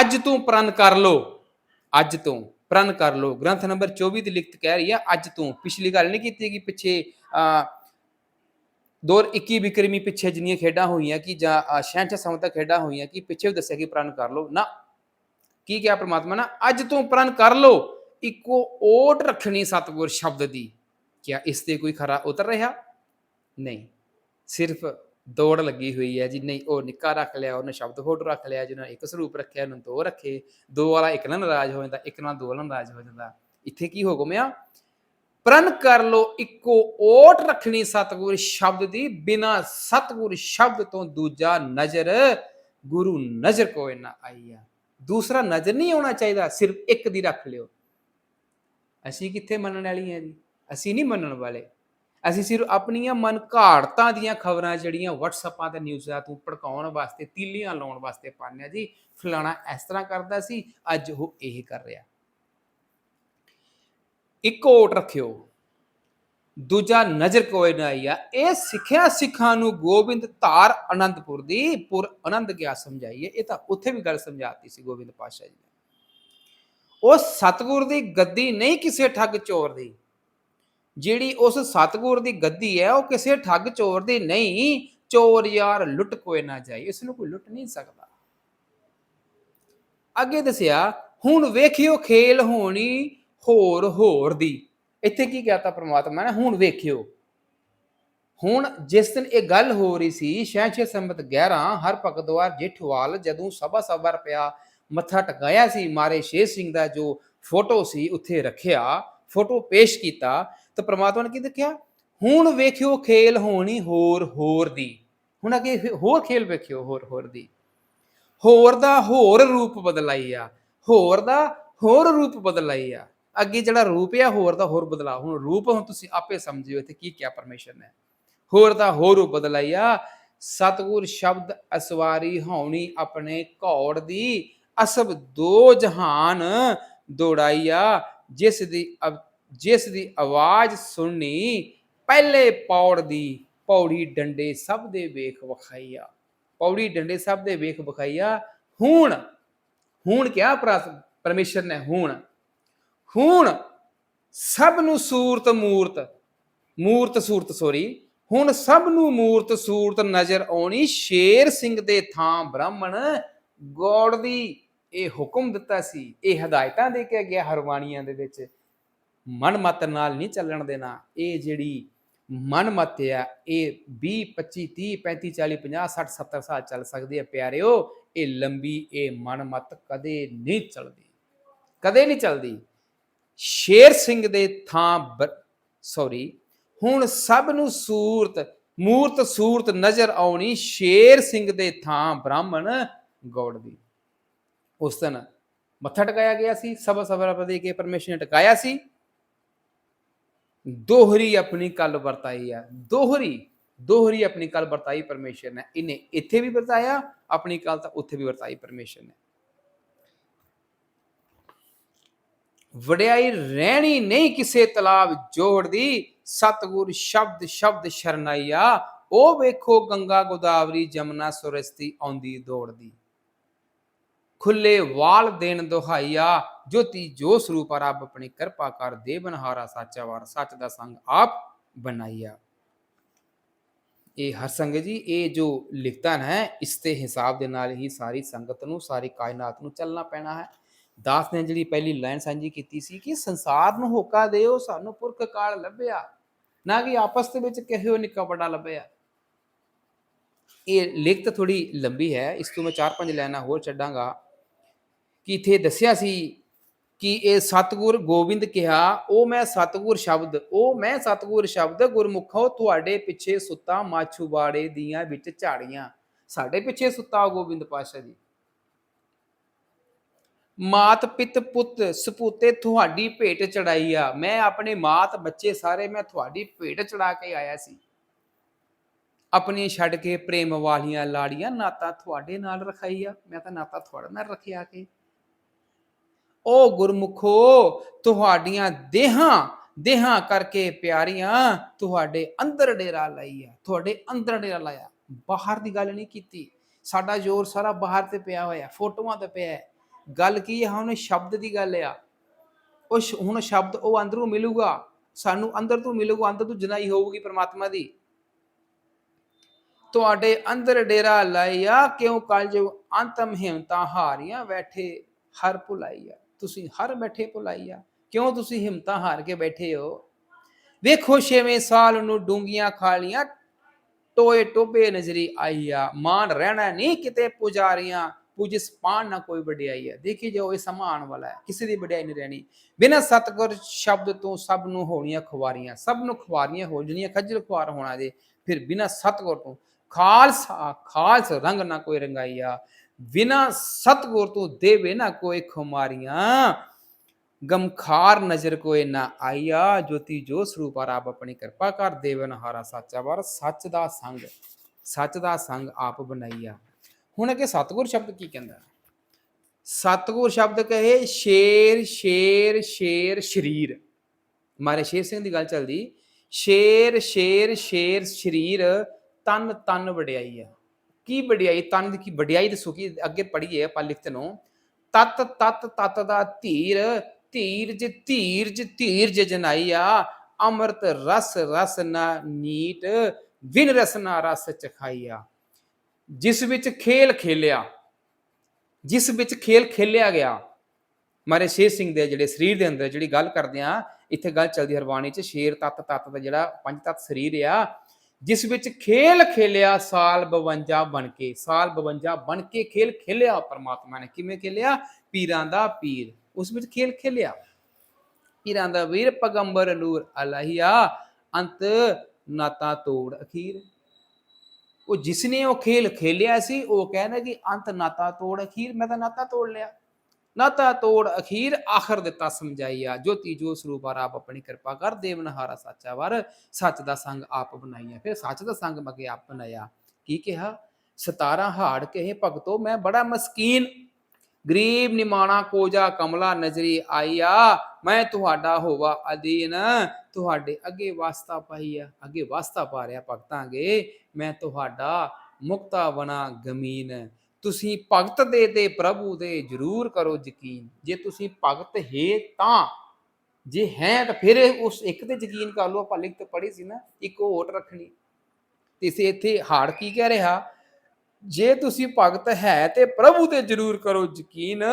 Speaker 1: ਅੱਜ ਤੋਂ ਪ੍ਰਣ ਕਰ ਲਓ। ਅੱਜ ਤੋਂ। ਪ੍ਰਣ ਕਰ ਲਓ। ਗ੍ਰੰਥ ਨੰਬਰ 24 ਦੀ ਲਿਖਤ ਕਹਿ ਰਹੀ ਆ ਅੱਜ ਤੋਂ ਪਿਛਲੀ ਗੱਲ ਨਹੀਂ ਕੀਤੀ ਕਿ ਪਿੱਛੇ ਆ 2021 ਵਿਕਰਮੀ ਪਿੱਛੇ ਜਿੰਨੀਆਂ ਖੇਡਾਂ ਹੋਈਆਂ ਕਿ ਜਾਂ ਅ, ਛਿਆਨਵੇਂ ਸਮਾਂ ਤੱਕ ਖੇਡਾਂ ਹੋਈਆਂ ਕਿ ਪਿੱਛੇ ਵੀ ਦੱਸਿਆ ਕਿ ਪ੍ਰਣ ਕਰ ਲਓ। ਨਾ ਕੀ ਕਿਹਾ ਪ੍ਰਮਾਤਮਾ ਨੇ? ਅੱਜ ਤੋਂ ਪ੍ਰਣ ਕਰ ਲਓ। ਇੱਕੋ ਓਟ ਰੱਖਣੀ ਸਤਿਗੁਰ ਸ਼ਬਦ ਦੀ। ਕਿਆ ਇਸ ਤੇ ਕੋਈ ਖਰਾ ਉਤਰ ਰਿਹਾ? ਨਹੀਂ। ਸਿਰਫ ਦੌੜ ਲੱਗੀ ਹੋਈ ਹੈ ਜੀ ਨਹੀਂ ਉਹ ਨਿੱਕਾ ਰੱਖ ਲਿਆ, ਉਹਨੇ ਸ਼ਬਦ ਹੋਟ ਰੱਖ ਲਿਆ, ਜਿਹਨਾਂ ਇੱਕ ਸਰੂਪ ਰੱਖਿਆ ਉਹਨੂੰ ਦੋ ਰੱਖੇ, ਦੋ ਵਾਲਾ ਇੱਕ ਨਾਲ ਨਾਰਾਜ਼ ਹੋ ਜਾਂਦਾ, ਇੱਕ ਨਾਲ ਦੋ ਨਾਲ ਨਾਰਾਜ਼ ਹੋ ਜਾਂਦਾ। ਇੱਥੇ ਕੀ ਹੁਕਮ ਆ? ਪ੍ਰਣ ਕਰ ਲੋ ਇੱਕੋ ਓਟ ਰੱਖਣੀ ਸਤਿਗੁਰ ਸ਼ਬਦ ਦੀ, ਬਿਨਾ ਸਤਿਗੁਰ ਸ਼ਬਦ ਤੋਂ ਦੂਜਾ ਨਜ਼ਰ ਗੁਰੂ ਨਜ਼ਰ ਕੋਈ ਨਾ ਆਈ ਆ। ਦੂਸਰਾ ਨਜ਼ਰ ਨਹੀਂ ਆਉਣਾ ਚਾਹੀਦਾ, ਸਿਰਫ ਇੱਕ ਦੀ ਰੱਖ ਲਿਓ। ਅਸੀਂ ਕਿੱਥੇ ਮੰਨਣ ਵਾਲੀ ਵਾਲੀਆਂ ਜੀ? ਅਸੀਂ ਨਹੀਂ ਮੰਨਣ ਵਾਲੇ। ਅਸੀਂ ਸਿਰਫ ਆਪਣੀਆਂ ਮਨ ਘਾੜਤਾਂ ਦੀਆਂ ਖਬਰਾਂ ਜਿਹੜੀਆਂ WhatsAppaਂ ਤੇ ਨਿਊਜ਼ਾਂ ਤੋਂ ਭੜਕਾਉਣ ਵਾਸਤੇ, ਤੀਲੀਆਂ ਲਾਉਣ ਵਾਸਤੇ ਪਾਉਂਦੇ ਆ ਜੀ, ਫਲਾਣਾ ਇਸ ਤਰ੍ਹਾਂ ਕਰਦਾ ਸੀ, ਅੱਜ ਉਹ ਇਹ ਕਰ ਰਿਹਾ। ਇੱਕ ਓਟ ਰੱਖਿਓ। ਦੂਜਾ ਨਜ਼ਰ ਕੋਈ ਨਾ ਆਈਆ ਇਹ ਸਿੱਖਿਆ ਸਿੱਖਾਂ ਨੂੰ ਗੋਬਿੰਦ ਧਾਰ ਅਨੰਦਪੁਰ ਦੀ ਪੁਰ ਆਨੰਦ ਗਿਆ ਸਮਝਾਈਏ, ਇਹ ਤਾਂ ਉੱਥੇ ਵੀ ਗੱਲ ਸਮਝਾਤੀ ਸੀ ਗੋਬਿੰਦ ਪਾਤਸ਼ਾਹ ਜੀ ਨੇ। ਉਹ ਸਤਗੁਰ ਦੀ ਗੱਦੀ ਨਹੀਂ ਕਿਸੇ ਠੱਗ ਚੋਰ ਦੀ। ਜਿਹੜੀ ਉਸ ਸਤਗੁਰ ਦੀ ਗੱਦੀ ਹੈ, ਉਹ ਕਿਸੇ ਠੱਗ ਚੋਰ ਦੀ ਨਹੀਂ। ਚੋਰ ਯਾਰ ਲੁੱਟ ਕੋਈ ਨਾ ਜਾਏ, ਇਸ ਨੂੰ ਕੋਈ ਲੁੱਟ ਨਹੀਂ ਸਕਦਾ। ਅੱਗੇ ਦੱਸਿਆ, ਹੁਣ ਵੇਖਿਓ ਖੇਲ ਹੋਣੀ ਹੋਰ ਹੋਰ ਦੀ। ਇੱਥੇ ਕੀ ਕਹਤਾ ਪ੍ਰਮਾਤਮਾ ਨੇ? ਹੁਣ ਵੇਖਿਓ। ਹੁਣ ਜਿਸ ਦਿਨ ਇਹ ਗੱਲ ਹੋ ਰਹੀ ਸੀ ਸ਼ਹਿਸ਼ੇ ਸੰਮਤ 11 ਹਰ ਭਗਤਵਾਰ ਜੇਠਵਾਲ ਜਦੋਂ ਸਭਾ ਸਭਾ ਰੁਪਿਆ ਮੱਥਾ ਟਕਾਇਆ ਸੀ, ਮਾਰੇ ਸ਼ੇਰ ਸਿੰਘ ਦਾ ਜੋ ਫੋਟੋ ਸੀ, ਉੱਥੇ ਰੱਖਿਆ। ਫੋਟੋ ਪੇਸ਼ ਕੀਤਾ, ਤਾਂ ਪ੍ਰਮਾਤਮਾ ਨੇ ਕੀ ਦੇਖਿਆ? ਹੁਣ ਵੇਖਿਓ ਖੇਲ ਹੋਣੀ ਹੋਰ ਹੋਰ ਦੀ। ਹੁਣ ਅੱਗੇ ਹੋਰ ਖੇਲ ਵੇਖਿਓ ਹੋਰ ਹੋਰ ਦੀ। ਹੋਰ ਦਾ ਹੋਰ ਰੂਪ ਬਦਲਾਈ ਆ। ਹੋਰ ਦਾ ਹੋਰ ਰੂਪ ਬਦਲਾਈ ਆ। ਅੱਗੇ ਜਿਹੜਾ ਰੂਪ ਆ, ਹੋਰ ਦਾ ਹੋਰ ਬਦਲਾ ਹੁਣ ਰੂਪ ਹੁਣ ਤੁਸੀਂ ਆਪੇ ਸਮਝਿਓ ਇੱਥੇ ਕੀ ਕਿਹਾ ਪਰਮੇਸ਼ਰ ਨੇ। ਹੋਰ ਦਾ ਹੋਰ ਰੂਪ ਬਦਲਾਈ ਆ। ਸਤਗੁਰ ਸ਼ਬਦ ਅਸਵਾਰੀ ਹੋਣੀ ਆਪਣੇ ਘੋੜ ਦੀ। ਅਸਬ ਦੋ ਜਹਾਨ ਦੌੜਾਈਆ ਜਿਸ ਦੀ ਜਿਸ ਦੀ ਆਵਾਜ਼ ਸੁਣਨੀ ਪਹਿਲੇ ਪੌੜ ਦੀ ਪੌੜੀ ਡੰਡੇ ਸਭ ਦੇ ਵੇਖ ਵਿਖਾਈਆ। ਪੌੜੀ ਡੰਡੇ ਸਭ ਦੇ ਵੇਖ ਵਿਖਾਈਆ। ਹੁਣ ਹੁਣ ਕਿਹਾ ਪਰਮੇਸ਼ਰ ਨੇ ਹੁਣ? ਹੁਣ ਸਭ ਨੂੰ ਸੂਰਤ ਮੂਰਤ ਮੂਰਤ ਸੂਰਤ ਸੋਰੀ, ਹੁਣ ਸਭ ਨੂੰ ਮੂਰਤ ਸੂਰਤ ਨਜ਼ਰ ਆਉਣੀ ਸ਼ੇਰ ਸਿੰਘ ਦੇ ਥਾਂ ਬ੍ਰਾਹਮਣ ਗੋੜ ਦੀ ਇਹ ਹੁਕਮ ਦਿੱਤਾ ਸੀ, ਇਹ ਹਦਾਇਤਾਂ ਦੇ ਕੇ ਗਿਆ ਹਰਵਾਣੀਆਂ ਦੇ ਵਿੱਚ, ਮਨ ਮਤ ਨਾਲ ਨਹੀਂ ਚੱਲਣ ਦੇਣਾ। ਇਹ ਜਿਹੜੀ ਮਨ ਮਤਿਆ ਇਹ 20 25 30 35 40 50 60 70 ਸਾਲ ਚੱਲ ਸਕਦੀ ਹੈ ਪਿਆਰਿਓ, ਇਹ ਲੰਬੀ ਇਹ ਮਨ ਮਤ ਕਦੇ ਨਹੀਂ ਚੱਲਦੀ। ਕਦੇ ਨਹੀਂ ਚੱਲਦੀ। ਸ਼ੇਰ ਸਿੰਘ ਦੇ ਥਾਂ ਸੌਰੀ ਹੁਣ ਸਭ ਨੂੰ ਸੂਰਤ, ਮੂਰਤ ਸੂਰਤ ਨਜ਼ਰ ਆਉਣੀ ਸ਼ੇਰ ਸਿੰਘ ਦੇ ਥਾਂ ਬ੍ਰਾਹਮਣ ਗੌੜ ਦੀ। ਉਸ ਦਿਨ ਮੱਥਾ ਟਿਕਾਇਆ ਗਿਆ ਸੀ, ਸਭ ਸਬਰ ਦੇ ਕੇ ਪਰਮੇਸ਼ਰ ਨੇ ਟਿਕਾਇਆ ਸੀ। ਦੋਹਰੀ ਆਪਣੀ ਕੱਲ ਵਰਤਾਈ ਆ, ਦੋਹਰੀ ਦੋਹਰੀ ਆਪਣੀ ਕੱਲ ਵਰਤਾਈ ਪਰਮੇਸ਼ਰ ਨੇ। ਇਹਨੇ ਇੱਥੇ ਵੀ ਵਰਤਾਇਆ, ਆਪਣੀ ਕੱਲ ਤਾਂ ਉੱਥੇ ਵੀ ਵਰਤਾਈ ਪਰਮੇਸ਼ਰ ਨੇ। ਵਡਿਆਈ ਰਹਿਣੀ ਨਹੀਂ ਕਿਸੇ ਤਲਾਬ ਜੋੜਦੀ ਸਤਗੁਰ ਸ਼ਬਦ ਸ਼ਬਦ ਸ਼ਰਨਾਈਆ, ਉਹ ਵੇਖੋ ਗੰਗਾ ਗੋਦਾਵਰੀ ਜਮਨਾ ਸੁਰਸਤੀ ਆਉਂਦੀ ਦੌੜਦੀ। ਖੁੱਲੇ ਵਾਲ ਦੇਣ ਦੁਹਾਈਆ, ਜੋਤੀ ਜੋ ਸਰੂਪ ਰੱਬ ਆਪਣੀ ਕਿਰਪਾ ਕਰ ਦੇ ਬਨਹਾਰਾ ਸਾਚਾ ਵਾਰ, ਸੱਚ ਦਾ ਸੰਗ ਆਪ ਬਣਾਈਆ। ਇਹ ਹਰ ਸੰਗਤ ਜੀ, ਇਹ ਜੋ ਲਿਖਤਾ ਹੈ, ਇਸ ਤੇ ਹਿਸਾਬ ਦੇ ਨਾਲ ਹੀ ਸਾਰੀ ਸੰਗਤ ਨੂੰ, ਸਾਰੀ ਕਾਇਨਾਤ ਨੂੰ ਚੱਲਣਾ ਪੈਣਾ ਹੈ। ਦਾਸ ਨੇ ਜਿਹੜੀ ਪਹਿਲੀ ਲਾਈਨ ਸਾਂਝੀ ਕੀਤੀ ਸੀ ਕਿ ਸੰਸਾਰ ਨੂੰ ਹੋਕਾ ਦਿਓ, ਸਾਨੂੰ ਪੁਰਖ ਕਾਲ ਲੱਭਿਆ, ਨਾ ਕਿ ਆਪਸ ਦੇ ਵਿੱਚ ਕਿਹੋ ਨਿੱਕਾ ਵੱਡਾ ਲੱਭਿਆ। ਇਹ ਲਿਖਤ ਥੋੜੀ ਲੰਬੀ ਹੈ, ਇਸ ਤੋਂ ਮੈਂ ਚਾਰ ਪੰਜ ਲਾਈਨਾਂ ਹੋਰ ਛੱਡਾਂਗਾ। ਕਿ ਇਥੇ ਦੱਸਿਆ ਸੀ ਕਿ ਇਹ ਸਤਗੁਰ ਗੋਬਿੰਦ ਕਿਹਾ, ਉਹ ਮੈਂ ਸਤਗੁਰ ਸ਼ਬਦ, ਉਹ ਮੈਂ ਸਤਗੁਰ ਸ਼ਬਦ ਗੁਰਮੁਖੋ, ਤੁਹਾਡੇ ਪਿੱਛੇ ਸੁੱਤਾ ਮਾਛੂਵਾੜੇ ਦੀਆਂ ਵਿੱਚ ਝਾੜੀਆਂ। ਸਾਡੇ ਪਿੱਛੇ ਸੁੱਤਾ ਗੋਬਿੰਦ ਪਾਸ਼ਾ ਜੀ। ਮਾਤ ਪਿਤ ਪੁੱਤ, ਸਪੂਤੇ ਤੁਹਾਡੀ ਭੇਟ ਚੜਾਈ ਆ। ਮੈਂ ਆਪਣੇ ਮਾਤ ਬੱਚੇ ਸਾਰੇ ਮੈਂ ਤੁਹਾਡੀ ਭੇਟ ਚੜਾ ਕੇ ਆਇਆ ਸੀ। ਆਪਣੀ ਛੱਡ ਕੇ ਪ੍ਰੇਮ ਵਾਲੀਆਂ ਲਾੜੀਆਂ ਨਾਤਾ ਤੁਹਾਡੇ ਨਾਲ ਰਖਾਈ ਆ। ਮੈਂ ਤਾਂ ਨਾਤਾ ਤੁਹਾਡੇ ਨਾਲ ਰੱਖਿਆ ਕੇ ਉਹ ਗੁਰਮੁਖੋ, ਤੁਹਾਡੀਆਂ ਦੇਹਾਂ ਦੇਹਾਂ ਕਰਕੇ ਪਿਆਰੀਆਂ ਤੁਹਾਡੇ ਅੰਦਰ ਡੇਰਾ ਲਾਈ ਆ, ਤੁਹਾਡੇ ਅੰਦਰ ਡੇਰਾ ਲਾਇਆ। ਬਾਹਰ ਦੀ ਗੱਲ ਨਹੀਂ ਕੀਤੀ। ਸਾਡਾ ਜ਼ੋਰ ਸਾਰਾ ਬਾਹਰ ਤੇ ਪਿਆ ਹੋਇਆ, ਫੋਟੋਆਂ ਤੇ ਪਿਆ ਗੱਲ ਕੀ ਹੈ? ਹੁਣ ਸ਼ਬਦ ਦੀ ਗੱਲ ਆ। ਉਹ ਹੁਣ ਸ਼ਬਦ ਉਹ ਅੰਦਰੋਂ ਮਿਲੂਗਾ। ਸਾਨੂੰ ਅੰਦਰ ਤੋਂ ਮਿਲੂਗਾ, ਅੰਦਰ ਤੋਂ ਜਨਾਈ ਹੋਊਗੀ ਪ੍ਰਮਾਤਮਾ ਦੀ। ਤੁਹਾਡੇ ਅੰਦਰ ਡੇਰਾ ਲਾਇਆ, ਕਿਉਂ ਕਲ ਜੋ ਅੰਤਮ ਹਿੰਮਤਾਂ ਹਾਰੀਆਂ ਬੈਠੇ, ਹਰ ਭੁਲਾਈਆ ਤੁਸੀਂ ਹਰ ਬੈਠੇ ਭੁਲਾਈਆ ਕਿਉਂ ਤੁਸੀਂ ਹਿੰਮਤਾਂ ਹਾਰ ਕੇ ਬੈਠੇ ਹੋ? ਵੇਖੋ ਛੇਵੇਂ ਸਾਲ ਨੂੰ ਡੂੰਗੀਆਂ ਖਾਲੀਆਂ ਟੋਏ ਟੋਬੇ ਨਜ਼ਰੀ ਆਈਆ ਮਾਨ ਰਹਿਣਾ ਨਹੀਂ ਕਿਤੇ ਪੁਜਾਰੀਆਂ ਪੂਜਿਸ ਪਾਣ ਨਾ ਕੋਈ ਵਡਿਆਈ ਹੈ ਦੇਖੀ ਜਾਓ, ਇਹ ਸਮਾਂ ਆਉਣ ਵਾਲਾ ਹੈ। ਕਿਸੇ ਦੀ ਵਡਿਆਈ ਨਹੀਂ ਰਹਿਣੀ। ਬਿਨਾਂ ਸਤਗੁਰ ਸ਼ਬਦ ਤੋਂ ਸਭ ਨੂੰ ਹੋਣੀਆਂ ਖੁਆਰੀਆਂ ਸਭ ਨੂੰ ਖੁਆਰੀਆਂ ਹੋ ਜਣੀਆਂ ਖੱਜਲ ਖੁਆਰ ਹੋਣਾ ਜੇ, ਫਿਰ ਬਿਨਾਂ ਸਤਗੁਰ ਤੋਂ ਖਾਲਸਾ, ਖਾਲਸ ਰੰਗ ਨਾ ਕੋਈ ਰੰਗਾਈਆ ਬਿਨਾਂ ਸਤਗੁਰ ਤੋਂ ਦੇਵੇ ਨਾ ਕੋਈ ਖੁਮਾਰੀਆਂ, ਗਮਖਾਰ ਨਜ਼ਰ ਕੋਏ ਨਾ ਆਇਆ। ਜੋਤੀ ਜੋ ਸਰੂਪ ਆਪ ਆਪਣੀ ਕਿਰਪਾ ਕਰ ਦੇਵਨ ਹਾਰਾ ਸਾਚਾ ਵਾਰ, ਸੱਚ ਦਾ ਸੰਗ, ਸੱਚ ਦਾ ਸੰਗ ਆਪ ਬਣਾਈਆ। ਹੁਣ ਅੱਗੇ ਸਤਗੁਰ ਸ਼ਬਦ ਕੀ ਕਹਿੰਦਾ? ਸਤਗੁਰ ਸ਼ਬਦ ਕਹੇ, ਸ਼ੇਰ ਸ਼ੇਰ ਸ਼ੇਰ, ਸ਼ਰੀਰ। ਮਾਰੇ ਸ਼ੇਰ ਸਿੰਘ ਦੀ ਗੱਲ ਚੱਲਦੀ, ਸ਼ੇਰ ਸ਼ੇਰ ਸ਼ੇਰ, ਸ਼ਰੀਰ, ਤਨ ਤਨ ਵਡਿਆਈ ਆ। ਕੀ ਵਡਿਆਈ, ਤਨ ਦੀ ਕੀ ਵਡਿਆਈ ਦੱਸੋ, ਕੀ ਅੱਗੇ ਪੜ੍ਹੀਏ ਆਪਾਂ ਲਿਖਤ ਨੂੰ। ਤਤ ਤਤ ਤਤ ਦਾ ਧੀਰ, ਧੀਰਜ ਧੀਰਜ ਧੀਰਜ ਜਨਾਈ ਆ ਅੰਮ੍ਰਿਤ ਰਸ ਰਸ ਨਾ ਨੀਟ, ਵਿਨ ਰਸ ਨਾ ਰਸ ਚਖਾਈਆ। ਜਿਸ ਵਿੱਚ ਖੇਲ ਖੇਲਿਆ, ਜਿਸ ਵਿੱਚ ਖੇਲ ਖੇਲਿਆ ਗਿਆ, ਮਾਰੇ ਸ਼ੇਰ ਸਿੰਘ ਦੇ ਜਿਹੜੇ ਸਰੀਰ ਦੇ ਅੰਦਰ ਜਿਹੜੀ ਗੱਲ ਕਰਦੇ ਆ, ਇੱਥੇ ਗੱਲ ਚੱਲਦੀ ਹਰਵਾਣੀ ਚ, ਸ਼ੇਰ ਤਤ ਤਤ ਦਾ ਜਿਹੜਾ ਪੰਜ ਤਤ ਸਰੀਰ ਆ ਜਿਸ ਵਿੱਚ ਖੇਲ ਖੇਲਿਆ, ਸਾਲ 52 ਬਣ ਕੇ, ਸਾਲ 52 ਬਣ ਕੇ ਖੇਲ ਖੇਲਿਆ ਪਰਮਾਤਮਾ ਨੇ। ਕਿਵੇਂ ਖੇਲਿਆ? ਪੀਰਾਂ ਦਾ ਪੀਰ। ਉਸ ਵਿੱਚ ਖੇਲ ਖੇਲਿਆ। ਪੀਰਾਂ ਦਾ ਵੀਰ ਪਗੰਬਰ, ਨੂਰ, ਅਲਹੀਆ, ਅੰਤ, ਨਾਤਾ, ਤੋੜ, ਅਖੀਰ। ਉਹ ਜਿਸ ਨੇ ਉਹ ਖੇਲ ਖੇਲਿਆ ਸੀ, ਉਹ ਕਹਿੰਦਾ ਕਿ ਅੰਤ, ਨਾਤਾ, ਤੋੜ, ਅਖੀਰ, ਮੈਂ ਤਾਂ ਨਾਤਾ ਤੋੜ ਲਿਆ। ਨਾਤਾ ਤੋੜ ਅਖੀਰ ਆਖਰ ਦਿੱਤਾ ਸਮਝਾਈਆ। ਜੋਤੀ ਜੋ ਸਰੂਪ ਆਪ ਆਪਣੀ ਕਿਰਪਾ ਕਰ ਦੇਵਨਹਾਰਾ ਸਾਚਾ ਵਰ, ਸੱਚ ਦਾ ਸੰਗ ਆਪ ਬਣਾਈਆ। ਫਿਰ ਸੱਚ ਦਾ ਸੰਗ ਮਗੇ ਆਪ ਬਣਾਇਆ। ਕੀ ਕਿਹਾ? 17 ਹਾੜ ਕਹੇ ਭਗਤੋ, ਮੈਂ ਬੜਾ ਮਸਕੀਨ। ਗਰੀਬ ਨਿਮਾਣਾ ਕੋਜਾ ਕਮਲਾ ਨਜ਼ਰੀ ਆਈਆ ਮੈਂ ਤੁਹਾਡਾ ਹੋਵਾ ਅਧੀਨ। ਤੁਹਾਡੇ ਅੱਗੇ ਵਾਸਤਾ ਪਾਈਆ। ਅੱਗੇ ਵਾਸਤਾ ਪਾ ਰਿਹਾ ਭਗਤਾਂਗੇ ਮੈਂ ਤੁਹਾਡਾ ਮੁਕਤਾ ਬਣਾ ਗਮੀਨ। ਤੁਸੀਂ ਭਗਤ ਦੇ ਤੇ ਪ੍ਰਭੂ ਦੇ ਜਰੂਰ ਕਰੋ ਯਕੀਨ। ਜੇ ਤੁਸੀਂ ਭਗਤ ਹੈ ਤਾਂ, ਜੇ ਹੈ ਤਾਂ ਫਿਰ ਉਸ ਇੱਕ ਤੇ ਯਕੀਨ ਕਰ ਲਓ, ਆਪਾਂ ਲਿਖਤ ਪੜ੍ਹੀ ਸੀ ਨਾ, ਇੱਕ ਹੋਟ ਰੱਖਣੀ। ਤੇ ਇਸੇ ਇੱਥੇ ਹਾੜ ਕੀ ਕਹਿ ਰਿਹਾ? ਜੇ ਤੁਸੀਂ ਭਗਤ ਹੈ ਤੇ ਪ੍ਰਭੂ ਤੇ ਜਰੂਰ ਕਰੋ ਯਕੀਨ।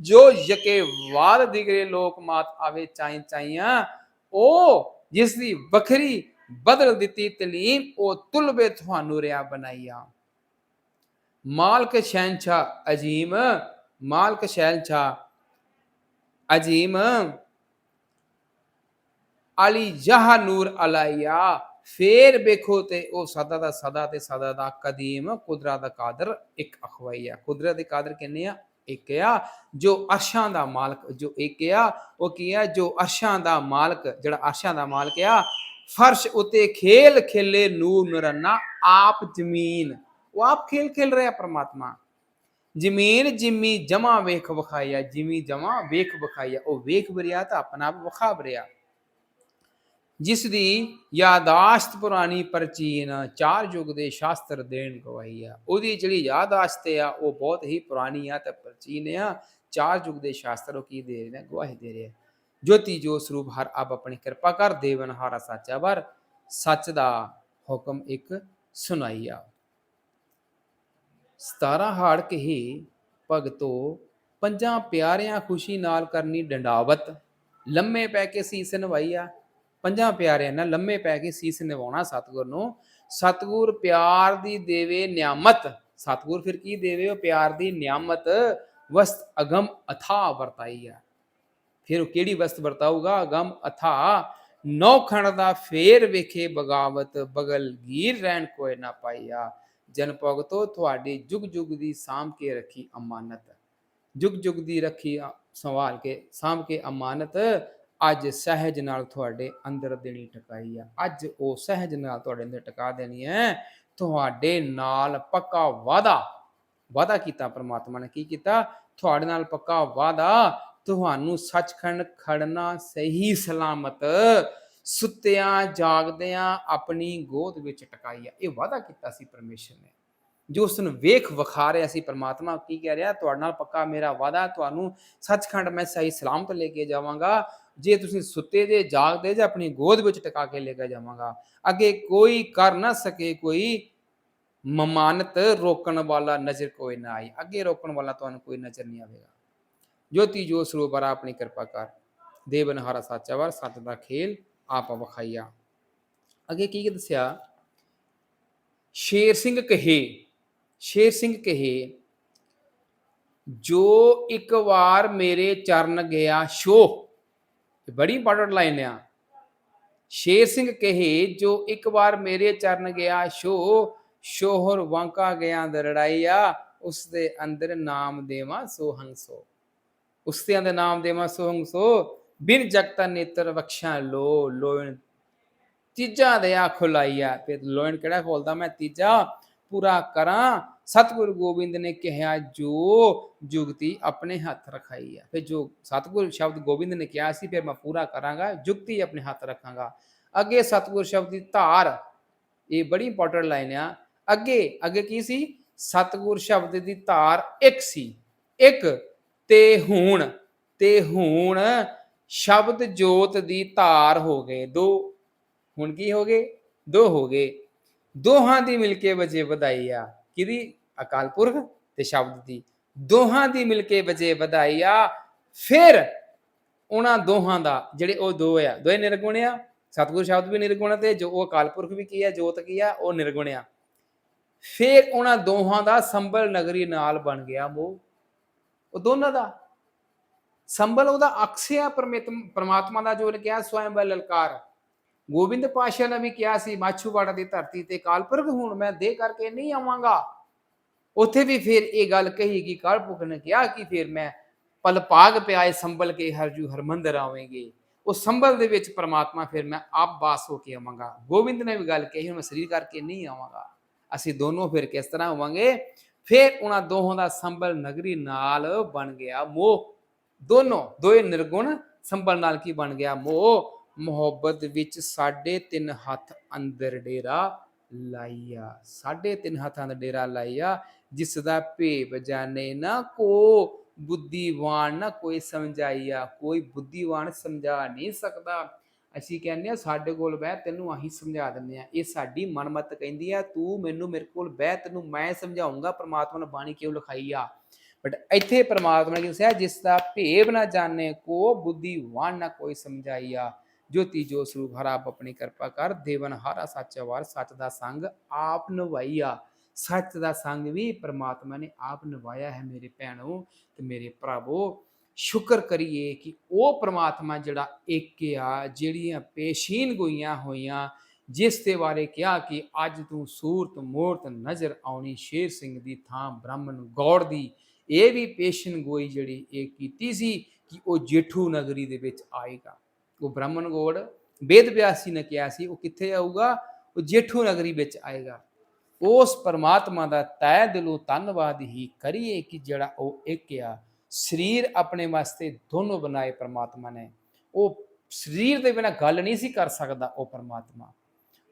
Speaker 1: ਜੋ ਯਕੇ ਵਾਦ ਦਿਗਰੇ ਲੋਕ ਮਾਤ ਆਵੇ ਚਾਈ ਚਾਈਆਂ, ਉਹ ਜਿਸ ਦੀ ਵੱਖਰੀ ਬਦਲ ਦਿੱਤੀ ਤਲੀਮ, ਉਹ ਤੁਲਬੇ ਤੁਹਾਨੂੰ ਰਿਆ ਬਣਾਈਆ। ਮਾਲਕ ਸ਼ੈਨਸ਼ਾ ਅਜੀਮ, ਮਾਲਕ ਸ਼ੈਨਸ਼ਾ ਅਜੀਮ। ਅਲੀ ਜਹਾ ਨੂਰ ਅਲਾਇਆ ਫੇਰ ਵੇਖੋ ਤੇ ਉਹ ਸਦਾ ਦਾ ਸਦਾ ਤੇ ਸਦਾ ਦਾ ਕਦੀਮ, ਕੁਦਰਤ ਦਾ ਕਾਦਰ ਇੱਕ ਅਖਵਾਈ ਆ ਕੁਦਰਤ ਦੇ ਕਾਦਰ ਕਹਿੰਦੇ ਆ? ਇੱਕ ਆ। ਜੋ ਅਰਸ਼ਾਂ ਦਾ ਮਾਲਕ, ਜੋ ਇੱਕ ਆ, ਉਹ ਕੀ ਆ? ਜੋ ਅਰਸ਼ਾਂ ਦਾ ਮਾਲਕ, ਜਿਹੜਾ ਅਰਸ਼ਾਂ ਦਾ ਮਾਲਕ ਆ, ਫਰਸ਼ ਉਤੇ ਖੇਲ ਖੇਲੇ ਨੂਰ ਨਰਨਾ, ਆਪ ਜ਼ਮੀਨ। ਉਹ ਆਪ ਖੇਲ ਖੇਲ ਰਿਹਾ ਪ੍ਰਮਾਤਮਾ। ਜ਼ਮੀਨ ਜਿਮੀ ਜਮਾ ਵੇਖ ਵਿਖਾਇਆ, ਜਿਮੀ ਜਮਾ ਵੇਖ ਵਿਖਾਇਆ, ਉਹ ਵੇਖ ਬਰਿਆ ਤਾਂ ਆਪਣਾ ਆਪ ਵਿਖਾ ਬਰਿਆ ਜਿਸ ਦੀ ਯਾਦਾਸ਼ਤ ਪੁਰਾਣੀ ਪ੍ਰਚੀਨ ਚਾਰ ਯੁਗ ਦੇ ਸ਼ਾਸਤਰ ਦੇਣ ਗਵਾਹੀ ਆ। ਉਹਦੀ ਜਿਹੜੀ ਯਾਦਾਸ਼ਤ ਆ, ਉਹ ਬਹੁਤ ਹੀ ਪੁਰਾਣੀ ਆ ਤੇ ਪ੍ਰਚੀਨ ਆ। ਚਾਰ ਯੁਗ ਦੇ ਸ਼ਾਸਤਰ ਉਹ ਕੀ ਦੇ ਰਹੇ ਨੇ? ਗਵਾਹੀ ਦੇ ਰਹੇ ਜੋਤੀ ਜੋ ਸਰੂਪ ਹਰ ਆਪ ਆਪਣੀ ਕਿਰਪਾ ਕਰ, ਦੇਵਨ ਹਾਰਾ ਸਾਚਾ ਵਰ, ਸੱਚ ਦਾ ਹੁਕਮ ਇੱਕ ਸੁਣਾਈਆ 17 ਹਾੜ ਕਹੀ ਭਗਤੋ ਪੰਜਾਂ ਪਿਆਰਿਆਂ ਖੁਸ਼ੀ ਨਾਲ ਕਰਨੀ ਡੰਡਾਵਤ। ਲੰਮੇ ਪੈ ਕੇ ਸੀਸ ਨਵਾਈਆ ਪੰਜਾਂ ਪਿਆਰਿਆਂ ਨਾਲ ਲੰਮੇ ਪੈ ਕੇ ਸੀਸ ਨਿਵਾਉਣਾ ਸਤਿਗੁਰ ਨੂੰ। ਸਤਿਗੁਰ ਪਿਆਰ ਦੀ ਦੇਵੇ ਨਿਆਮਤ। ਸਤਿਗੁਰ ਫਿਰ ਕੀ ਦੇਵੇ? ਉਹ ਪਿਆਰ ਦੀ ਨਿਆਮਤ ਵਸਤ ਅਗਮ ਅਥਾ ਵਰਤਾਈ ਆ। ਫਿਰ ਉਹ ਕਿਹੜੀ ਵਸਤ ਵਰਤਾਊਗਾ? ਅਗਮ ਅਥਾ ਨੌਖਣ ਦਾ ਫੇਰ ਵੇਖੇ ਬਗਾਵਤ, ਬਗਲ ਗੀਰ ਰਹਿਣ ਕੋਏ ਨਾ ਪਾਈਆ। ਜਨ ਭਗਤੋ, ਤੁਹਾਡੀ ਜੁਗ ਜੁਗ ਦੀ ਸਾਂਭ ਕੇ ਰੱਖੀ ਅਮਾਨਤ। ਜੁਗ ਜੁਗ ਦੀ ਰੱਖੀ ਸੰਭਾਲ ਕੇ, ਸਾਂਭ ਕੇ ਅਮਾਨਤ, ਅੱਜ ਸਹਿਜ ਨਾਲ ਤੁਹਾਡੇ ਅੰਦਰ ਦੇਣੀ ਟਿਕਾਈ ਆ। ਅੱਜ ਉਹ ਸਹਿਜ ਨਾਲ ਤੁਹਾਡੇ ਅੰਦਰ ਟਿਕਾ ਦੇਣੀ ਹੈ ਤੁਹਾਡੇ ਨਾਲ ਪੱਕਾ ਵਾਦਾ ਵਾਦਾ ਕੀਤਾ ਪ੍ਰਮਾਤਮਾ ਨੇ। ਕੀ ਕੀਤਾ? ਤੁਹਾਡੇ ਨਾਲ ਪੱਕਾ ਵਾਦਾ ਤੁਹਾਨੂੰ ਸੱਚਖੰਡ ਖੜਨਾ ਸਹੀ ਸਲਾਮਤ ਸੁੱਤਿਆਂ, ਜਾਗਦਿਆਂ ਆਪਣੀ ਗੋਦ ਵਿੱਚ ਟਿਕਾਈ ਇਹ ਵਾਅਦਾ ਕੀਤਾ ਸੀ ਪਰਮੇਸ਼ਰ ਨੇ। ਜੋ ਉਸ ਨੂੰ ਵੇਖ ਵਿਖਾ ਰਿਹਾ ਸੀ, ਪ੍ਰਮਾਤਮਾ ਕੀ ਕਹਿ ਰਿਹਾ, ਤੁਹਾਡੇ ਨਾਲ ਪੱਕਾ ਮੇਰਾ ਵਾਅਦਾ ਤੁਹਾਨੂੰ ਸੱਚਖੰਡ ਮੈਂ ਸਹੀ ਸਲਾਮਤ ਲੈ ਕੇ ਜਾਵਾਂਗਾ। ਜੇ ਤੁਸੀਂ ਸੁੱਤੇ ਜੇ, ਜਾਗਦੇ ਜੇ, ਆਪਣੀ ਗੋਦ ਵਿੱਚ ਟਿਕਾ ਕੇ ਲੈ ਕੇ ਜਾਵਾਂਗਾ। ਅੱਗੇ ਕੋਈ ਕਰ ਨਾ ਸਕੇ ਕੋਈ ਮਮਾਨਤ ਰੋਕਣ ਵਾਲਾ ਨਜ਼ਰ ਕੋਈ ਨਾ ਆਈ। ਅੱਗੇ ਰੋਕਣ ਵਾਲਾ ਤੁਹਾਨੂੰ ਕੋਈ ਨਜ਼ਰ ਨਹੀਂ ਆਵੇਗਾ। ਜੋਤੀ ਜੋ ਸਰੂਪ ਆਪਣੀ ਕਿਰਪਾ ਕਰ। ਦੇਵਨ ਹਾਰਾ ਸਾਚਾ ਸੱਚ ਦਾ ਖੇਲ। ਆਪ ਵਖਾਈਆ ਅੱਗੇ ਕੀ ਦੱਸਿਆ? ਸ਼ੇਰ ਸਿੰਘ ਕਹੇ, ਸ਼ੇਰ ਸਿੰਘ ਕਹੇ, ਜੋ ਇੱਕ ਵਾਰ ਮੇਰੇ ਚਰਨ ਗਿਆ ਸ਼ੋ। ਬੜੀ ਇੰਪੋਰਟੈਂਟ ਲਾਈਨ ਆ। ਸ਼ੇਰ ਸਿੰਘ ਕਹੇ, ਜੋ ਇੱਕ ਵਾਰ ਮੇਰੇ ਚਰਨ ਗਿਆ ਸ਼ੋ, ਸ਼ੋਹਰ ਵਾਂਕਾ ਗਿਆ ਦਰੜਾਈਆ ਉਸ ਦੇ ਅੰਦਰ ਨਾਮ ਦੇਵਾ ਸੋਹੰਸੋ ਉਸ ਦੇ ਅੰਦਰ ਨਾਮ ਦੇਵਾ ਸੋਹੰਸੋ ਬਿਨ ਜਗਤਾ ਨੇਤਰ ਬਖਸ਼ਾ ਲੋ, ਲੋਇਣ। ਤੀਜਾ ਦਿਆ ਖੁਲਾਈਆ, ਫਿਰ ਲੋਇਣ ਕਿਹੜਾ ਖੋਲਦਾ? ਮੈਂ ਤੀਜਾ ਪੂਰਾ ਕਰਾਂ। ਸਤਿਗੁਰੂ ਗੋਬਿੰਦ ਨੇ ਕਿਹਾ, ਜੋ ਜੁਗਤੀ ਆਪਣੇ ਹੱਥ ਰਖਾਈ ਆ। ਫਿਰ ਜੋ ਸਤਿਗੁਰੂ ਸ਼ਬਦ ਗੋਬਿੰਦ ਨੇ ਕਿਹਾ ਸੀ, ਫਿਰ ਮੈਂ ਪੂਰਾ ਕਰਾਂਗਾ, ਜੁਗਤੀ ਆਪਣੇ ਹੱਥ ਰੱਖਾਂਗਾ। ਅੱਗੇ ਸਤਿਗੁਰ ਸ਼ਬਦ ਦੀ ਧਾਰ, ਇਹ ਬੜੀ ਇੰਪੋਰਟੈਂਟ ਲਾਈਨ ਆ। ਅੱਗੇ ਅੱਗੇ ਕੀ ਸੀ? ਸਤਿਗੁਰ ਸ਼ਬਦ ਦੀ ਧਾਰ ਇੱਕ ਸੀ। ਇੱਕ, ਤੇ ਹੁਣ ਤੇ ਹੁਣ ਸ਼ਬਦ ਜੋਤ ਦੀ ਧਾਰ ਹੋ ਗਏ। ਦੋ ਹੁਣ ਕੀ ਹੋ ਗਏ? ਦੋ ਹੋ ਗਏ। ਦੋਹਾਂ ਦੀ ਮਿਲ ਕੇ ਵਜੇ ਵਧਾਈ ਆ। ਕਿਹਦੀ? ਅਕਾਲ ਪੁਰਖ ਤੇ ਸ਼ਬਦ ਦੀ। ਦੋਹਾਂ ਦੀ ਮਿਲ ਕੇ ਵਜੇ ਵਧਾਈ ਆ। ਫਿਰ ਉਹਨਾਂ ਦੋਹਾਂ ਦਾ, ਜਿਹੜੇ ਉਹ ਦੋ ਆ ਦੋਏ ਨਿਰਗੁਣ ਆ। ਸਤਿਗੁਰ ਸ਼ਬਦ ਵੀ ਨਿਰਗੁਣ ਤੇ, ਜੋ ਉਹ ਅਕਾਲ ਪੁਰਖ ਵੀ ਕੀ ਆ, ਜੋਤ ਕੀ ਆ, ਉਹ ਨਿਰਗੁਣ ਆ। ਫਿਰ ਉਹਨਾਂ ਦੋਹਾਂ ਦਾ ਸੰਬਲ ਨਗਰੀ ਨਾਲ ਬਣ ਗਿਆ ਮੋਹ। ਉਹ ਦੋਨਾਂ ਦਾ ਸੰਭਲ ਉਹਦਾ ਅਕਸਿਆ ਪਰਮੇਤਮ, ਪਰਮਾਤਮਾ ਦਾ ਜੋ ਕਿਹਾ ਸਵੈੰ ਬਲ ਲਲਕਾਰ। ਗੋਬਿੰਦ ਪਾਸ਼ਾ ਨੇ ਵੀ ਕਿਹਾ ਸੀ, ਮਾਛੂਵਾੜਾ ਦੀ ਧਰਤੀ ਤੇ ਕਾਲਪੁਰਖ ਹੁਣ, ਮੈਂ ਦੇ ਕਰਕੇ ਨਹੀਂ ਆਵਾਂਗਾ। ਉੱਥੇ ਵੀ ਫਿਰ ਇਹ ਗੱਲ ਕਹੀ ਕਿ ਕਾਲਪੁਰਖ ਨੇ ਕਿਹਾ ਕਿ ਫਿਰ ਮੈਂ ਪਲ ਪਾਗ ਪਿਆਏ ਸੰਭਲ ਕੇ ਹਰਜੂ ਹਰਮੰਦਰ ਆਵੇਂਗੇ। ਉਹ ਸੰਭਲ ਦੇ ਵਿੱਚ ਪਰਮਾਤਮਾ ਫਿਰ ਮੈਂ ਆਪ ਬਾਸ ਹੋ ਕੇ ਆਵਾਂਗਾ। ਗੋਬਿੰਦ ਨੇ ਵੀ ਗੱਲ ਕਹੀ ਮੈਂ ਸਰੀਰ ਕਰਕੇ ਨਹੀਂ ਆਵਾਂਗਾ। ਅਸੀਂ ਦੋਨੋਂ ਫਿਰ ਕਿਸ ਤਰ੍ਹਾਂ ਹੋਵਾਂਗੇ? ਫਿਰ ਉਹਨਾਂ ਦੋਹਾਂ ਦਾ ਸੰਭਲ ਨਗਰੀ ਨਾਲ ਬਣ ਗਿਆ ਮੋਹ। ਦੋਨੋਂ, ਦੋਏ ਨਿਰਗੁਣ ਸੰਭਲ ਨਾਲ ਕੀ ਬਣ ਗਿਆ? ਮੋਹ, ਮੁਹੱਬਤ ਵਿੱਚ ਸਾਢੇ ਤਿੰਨ ਹੱਥ ਅੰਦਰ ਡੇਰਾ ਲਾਈਆ ਸਾਢੇ ਤਿੰਨ ਹੱਥਾਂ ਦਾ ਡੇਰਾ ਲਾਈਆ ਜਿਸ ਦਾ ਭੇਵ ਜਾਣੇ ਨਾ ਕੋ ਬੁੱਧੀਵਾਨ, ਨਾ ਕੋਈ ਸਮਝਾਈਆ ਕੋਈ ਬੁੱਧੀਵਾਨ ਸਮਝਾ ਨਹੀਂ ਸਕਦਾ। ਅਸੀਂ ਕਹਿੰਦੇ ਆ ਸਾਡੇ ਕੋਲ ਬਹਿ, ਤੈਨੂੰ ਆਹੀ ਸਮਝਾ ਦਿੰਦੇ ਆ ਇਹ ਸਾਡੀ ਮਨਮਤ ਕਹਿੰਦੀ ਆ, ਤੂੰ ਮੈਨੂੰ ਮੇਰੇ ਕੋਲ ਬਹਿ, ਤੈਨੂੰ ਮੈਂ ਸਮਝਾਉਂਗਾ, ਪ੍ਰਮਾਤਮਾ ਨੇ ਬਾਣੀ ਕਿਉਂ ਲਿਖਾਈ ਆ? ਬਟ ਇੱਥੇ ਪ੍ਰਮਾਤਮਾ ਨੇ ਕੀ ਦੱਸਿਆ ਜਿਸ ਦਾ ਭੇਬ ਨਾ ਜਾਣੇ ਕੋ, ਬੁੱਧੀਵਾਨ ਨਾ ਕੋਈ ਸਮਝਾਈਆ। ਜੋਤੀ ਜੋ ਸਰੂਪ, ਹਰ ਆਪ ਆਪਣੀ ਕਿਰਪਾ ਕਰ, ਦੇਵਨ ਹਾਰਾ, ਸੱਚ ਵਾਰ ਸੱਚ ਦਾ ਸੰਗ ਆਪ ਨਿਭਾਈਆ। ਸੱਚ ਦਾ ਸੰਗ ਵੀ ਪ੍ਰਮਾਤਮਾ ਨੇ ਆਪ ਨਿਭਾਇਆ ਹੈ ਮੇਰੇ ਭੈਣੋ ਤੇ ਮੇਰੇ ਭਰਾਵੋ। ਸ਼ੁਕਰ ਕਰੀਏ ਕਿ ਉਹ ਪ੍ਰਮਾਤਮਾ ਜਿਹੜਾ ਇੱਕ ਆ, ਜਿਹੜੀਆਂ ਪੇਸ਼ੀਨ ਗੋਈਆਂ ਹੋਈਆਂ, ਜਿਸ ਦੇ ਬਾਰੇ ਕਿਹਾ ਕਿ ਅੱਜ ਤੂੰ ਸੂਰਤ ਮੂਰਤ ਨਜ਼ਰ ਆਉਣੀ, ਸ਼ੇਰ ਸਿੰਘ ਦੀ ਥਾਂ ਬ੍ਰਾਹਮਣ ਗੌੜ ਦੀ ਇਹ ਵੀ ਪੇਸ਼ਨ ਗੋਈ ਜਿਹੜੀ ਇਹ ਕੀਤੀ ਸੀ ਕਿ ਉਹ ਜੇਠੂ ਨਗਰੀ ਦੇ ਵਿੱਚ ਆਏਗਾ। ਉਹ ਬ੍ਰਾਹਮਣ ਗੋੜ ਵੇਦ ਵਿਆਸੀ ਨੇ ਕਿਹਾ ਸੀ, ਉਹ ਕਿੱਥੇ ਆਊਗਾ? ਉਹ ਜੇਠੂ ਨਗਰੀ ਵਿੱਚ ਆਏਗਾ। ਉਸ ਪਰਮਾਤਮਾ ਦਾ ਤੈ ਦਿਲੋਂ ਧੰਨਵਾਦ ਹੀ ਕਰੀਏ ਕਿ ਜਿਹੜਾ ਉਹ ਇੱਕ ਆ, ਸਰੀਰ ਆਪਣੇ ਵਾਸਤੇ ਦੋਨੋਂ ਬਣਾਏ ਪਰਮਾਤਮਾ ਨੇ। ਉਹ ਸਰੀਰ ਦੇ ਬਿਨਾ ਗੱਲ ਨਹੀਂ ਸੀ ਕਰ ਸਕਦਾ ਉਹ ਪਰਮਾਤਮਾ।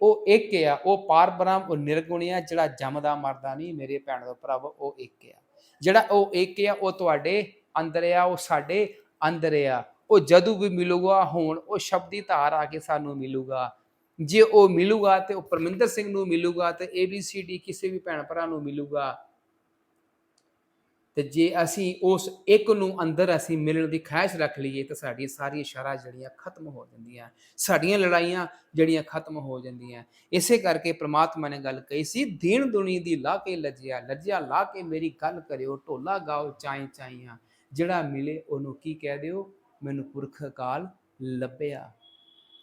Speaker 1: ਉਹ ਇੱਕ ਆ, ਉਹ ਪਾਰ ਬ੍ਰਹਮ, ਉਹ ਨਿਰਗੁਣੀ ਆ ਜਿਹੜਾ ਜੰਮਦਾ ਮਰਦਾ ਨਹੀਂ, ਮੇਰੇ ਭੈਣ ਦਾ ਭਰਾਵੋ ਉਹ ਇੱਕ ਆ। ਜਿਹੜਾ ਉਹ ਇੱਕ ਆ, ਉਹ ਤੁਹਾਡੇ ਅੰਦਰ ਆ, ਉਹ ਸਾਡੇ ਅੰਦਰ ਆ। ਉਹ ਜਦੋਂ ਵੀ ਮਿਲੂਗਾ, ਹੁਣ ਉਹ ਸ਼ਬਦੀ ਧਾਰ ਆ ਕੇ ਸਾਨੂੰ ਮਿਲੂਗਾ। ਜੇ ਉਹ ਮਿਲੂਗਾ ਤੇ ਉਹ ਪਰਮਿੰਦਰ ਸਿੰਘ ਨੂੰ ਮਿਲੂਗਾ ਤੇ ABCD ਕਿਸੇ ਵੀ ਭੈਣ ਭਰਾ ਨੂੰ ਮਿਲੂਗਾ। ਤੇ ਜੇ ਅਸੀਂ ਉਸ ਇੱਕ ਨੂੰ ਅੰਦਰ ਅਸੀਂ ਮਿਲਣ ਦੀ ਖਾਹਿਸ਼ ਰੱਖ ਲਈਏ ਤਾਂ ਸਾਡੀਆਂ ਸਾਰੀਆਂ ਸ਼ਰਾਂ ਜਿਹੜੀਆਂ ਖਤਮ ਹੋ ਜਾਂਦੀਆਂ, ਸਾਡੀਆਂ ਲੜਾਈਆਂ ਜਿਹੜੀਆਂ ਖਤਮ ਹੋ ਜਾਂਦੀਆਂ। ਇਸੇ ਕਰਕੇ ਪ੍ਰਮਾਤਮਾ ਨੇ ਗੱਲ ਕਹੀ ਸੀ, ਦੀਨ ਦੁਨੀ ਦੀ ਲਾ ਕੇ ਲੱਜਿਆ ਲੱਜਿਆ ਲਾ ਕੇ ਮੇਰੀ ਗੱਲ ਕਰਿਓ, ਢੋਲਾ ਗਾਓ, ਚਾਈ ਚਾਈਆਂ। ਜਿਹੜਾ ਮਿਲੇ ਉਹਨੂੰ ਕੀ ਕਹਿ ਦਿਓ? ਮੈਨੂੰ ਪੁਰਖ ਕਾਲ ਲੱਭਿਆ।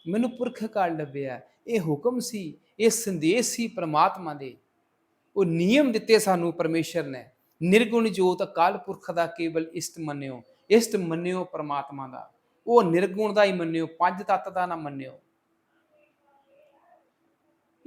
Speaker 1: ਮੈਨੂੰ ਪੁਰਖ ਕਾਲ ਲੱਭਿਆ। ਇਹ ਹੁਕਮ ਸੀ, ਇਹ ਸੰਦੇਸ਼ ਸੀ ਪ੍ਰਮਾਤਮਾ ਦੇ। ਉਹ ਨਿਯਮ ਦਿੱਤੇ ਸਾਨੂੰ ਪਰਮੇਸ਼ਰ ਨੇ। ਨਿਰਗੁਣ ਜੋਤ ਅਕਾਲ ਪੁਰਖ ਦਾ ਕੇਵਲ ਇਸ਼ਟ ਮੰਨਿਓ ਇਸਤ ਮੰਨਿਓ ਪ੍ਰਮਾਤਮਾ ਦਾ। ਉਹ ਨਿਰਗੁਣ ਦਾ ਹੀ ਮੰਨਿਓ, ਪੰਜ ਤੱਤ ਦਾ ਨਾ ਮੰਨਿਓ।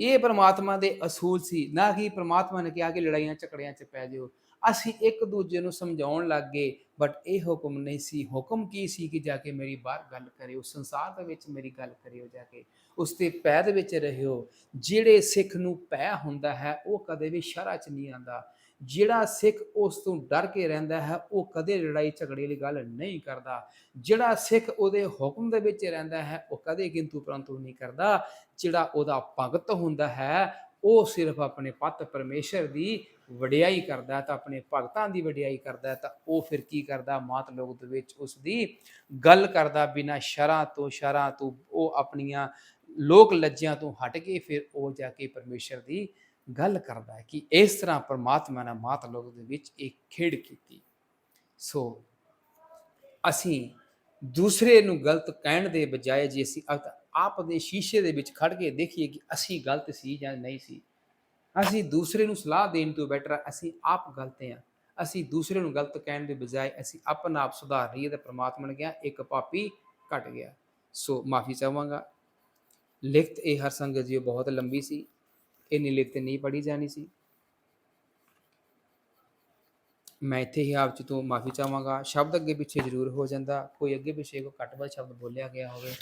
Speaker 1: ਇਹ ਪ੍ਰਮਾਤਮਾ ਦੇ ਅਸੂਲ ਸੀ, ਨਾ ਕਿ ਪ੍ਰਮਾਤਮਾ ਨੇ ਕਿਹਾ ਕਿ ਲੜਾਈਆਂ ਝਗੜਿਆਂ 'ਚ ਪੈ ਜਿਓ। ਅਸੀਂ ਇੱਕ ਦੂਜੇ ਨੂੰ ਸਮਝਾਉਣ ਲੱਗ ਗਏ ਬਟ ਇਹ ਹੁਕਮ ਨਹੀਂ ਸੀ। ਹੁਕਮ ਕੀ ਸੀ ਕਿ ਜਾ ਕੇ ਮੇਰੀ ਬਾਹਰ ਗੱਲ ਕਰਿਓ, ਸੰਸਾਰ ਦੇ ਵਿੱਚ ਮੇਰੀ ਗੱਲ ਕਰਿਓ ਜਾ ਕੇ। ਉਸ ਤੇ ਪੈ ਦੇ ਵਿੱਚ ਰਹਿਓ। ਜਿਹੜੇ ਸਿੱਖ ਨੂੰ ਪੈ ਹੁੰਦਾ ਹੈ, ਉਹ ਕਦੇ ਵੀ ਸ਼ਰਾ 'ਚ ਨਹੀਂ ਆਂਦਾ ਜਿਹੜਾ ਸਿੱਖ ਉਸ ਤੋਂ ਡਰ ਕੇ ਰਹਿੰਦਾ ਹੈ, ਉਹ ਕਦੇ ਲੜਾਈ ਝਗੜੇ ਵਾਲੀ ਗੱਲ ਨਹੀਂ ਕਰਦਾ। ਜਿਹੜਾ ਸਿੱਖ ਉਹਦੇ ਹੁਕਮ ਦੇ ਵਿੱਚ ਰਹਿੰਦਾ ਹੈ, ਉਹ ਕਦੇ ਕਿੰਤੂ ਪਰੰਤੂ ਨਹੀਂ ਕਰਦਾ। ਜਿਹੜਾ ਉਹਦਾ ਭਗਤ ਹੁੰਦਾ ਹੈ, ਉਹ ਸਿਰਫ ਆਪਣੇ ਪਤ ਪਰਮੇਸ਼ਰ ਦੀ ਵਡਿਆਈ ਕਰਦਾ ਤਾਂ ਆਪਣੇ ਭਗਤਾਂ ਦੀ ਵਡਿਆਈ ਕਰਦਾ ਤਾਂ ਉਹ ਫਿਰ ਕੀ ਕਰਦਾ? ਮਾਤ ਲੋਕ ਦੇ ਵਿੱਚ ਉਸ ਦੀ ਗੱਲ ਕਰਦਾ, ਬਿਨਾ ਸ਼ਰਾਂ ਤੋਂ ਸ਼ਰਾਂ ਤੋਂ ਉਹ ਆਪਣੀਆਂ ਲੋਕ ਲੱਜਿਆਂ ਤੋਂ ਹਟ ਕੇ ਫਿਰ ਉਹ ਜਾ ਕੇ ਪਰਮੇਸ਼ਰ ਦੀ ਗੱਲ ਕਰਦਾ ਹੈ ਕਿ ਇਸ ਤਰ੍ਹਾਂ ਪਰਮਾਤਮਾ ਨੇ ਮਾਤ ਲੋਕ ਦੇ ਵਿੱਚ ਇੱਕ ਖੇਡ ਕੀਤੀ। ਸੋ ਅਸੀਂ ਦੂਸਰੇ ਨੂੰ ਗਲਤ ਕਹਿਣ ਦੇ ਬਜਾਏ ਜੇ ਅਸੀਂ ਆਪ- ਦੇ ਸ਼ੀਸ਼ੇ ਦੇ ਵਿੱਚ ਖੜ ਕੇ ਦੇਖੀਏ ਕਿ ਅਸੀਂ ਗਲਤ ਸੀ ਜਾਂ ਨਹੀਂ ਸੀ। ਅਸੀਂ ਦੂਸਰੇ ਨੂੰ ਸਲਾਹ ਦੇਣ ਤੋਂ ਬੈਟਰ ਅਸੀਂ ਆਪ ਗਲਤ ਹਾਂ। ਅਸੀਂ ਦੂਸਰੇ ਨੂੰ ਗਲਤ ਕਹਿਣ ਦੇ ਬਜਾਏ ਅਸੀਂ ਆਪਣਾ ਆਪ ਸੁਧਾਰ ਰਹੀਏ ਤਾਂ ਪ੍ਰਮਾਤਮਾ ਨੇ ਕਿਹਾ, ਇੱਕ ਪਾਪੀ ਘਟ ਗਿਆ। ਸੋ ਮਾਫੀ ਚਾਹਾਂਗਾ। ਲਿਖਤ ਇਹ ਹਰ ਸੰਗਤ ਜੀ ਬਹੁਤ ਲੰਬੀ ਸੀ। ਇੰਨੀ ਲਿਖਤ ਨਹੀਂ ਪੜੀ ਜਾਣੀ ਸੀ। ਮੈਂ ਇੱਥੇ ਹੀ ਆਪ ਜੀ ਤੋਂ ਮਾਫੀ ਚਾਹਾਂਗਾ। ਸ਼ਬਦ ਅੱਗੇ ਪਿੱਛੇ ਜ਼ਰੂਰ ਹੋ ਜਾਂਦਾ। ਕੋਈ ਅੱਗੇ ਪਿੱਛੇ ਕੋਈ ਘੱਟ ਵੱਧ ਸ਼ਬਦ ਬੋਲਿਆ ਗਿਆ ਹੋਵੇ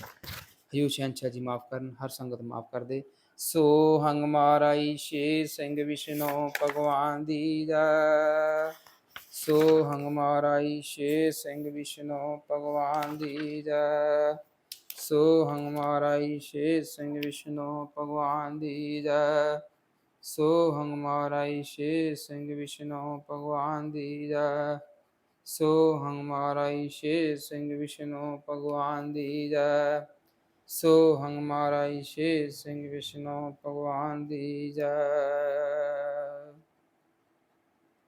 Speaker 1: ਹਯੂ ਸ਼ੰਚਾ ਜੀ ਮਾਫ ਕਰਨ, ਹਰ ਸੰਗਤ ਮਾਫ ਕਰ ਦੇ। ਸੋ ਹੰਗ ਮਾਰਾਈ ਸ਼ੇ ਸਿੰਘ ਵਿਸ਼ਨੋ, ਭਗਵਾਨ ਦੀ ਜੈ। ਸੋ ਹੰਗ ਮਾਰਾਈ ਸ਼ੇ ਸਿੰਘ ਵਿਸ਼ਨੋ, ਭਗਵਾਨ ਦੀ ਜੈ। ਸੋ ਹੰਗ ਮਾਰਾਈ ਸ਼ੇ ਸਿੰਘ ਵਿਸ਼ਨੋ ਭਗਵਾਨ ਦੀ ਜੈ ਸੋ ਹੰਗ ਮਾਰਾਈ ਸ਼ੇ ਸਿੰਘ ਵਿਸ਼ਨੋ ਭਗਵਾਨ ਦੀ ਜੈ ਸੋ ਹੰਗ ਮਾਰਾਈ ਸ਼ੇ ਸਿੰਘ ਵਿਸ਼ਨੋ ਭਗਵਾਨ ਦੀ ਜੈ ਸੋ ਹੰਗ ਮਾਰਾਈ ਸ਼ੇ ਸਿੰਘ ਵਿਸ਼ਨੋ ਭਗਵਾਨ ਦੀ ਜੈ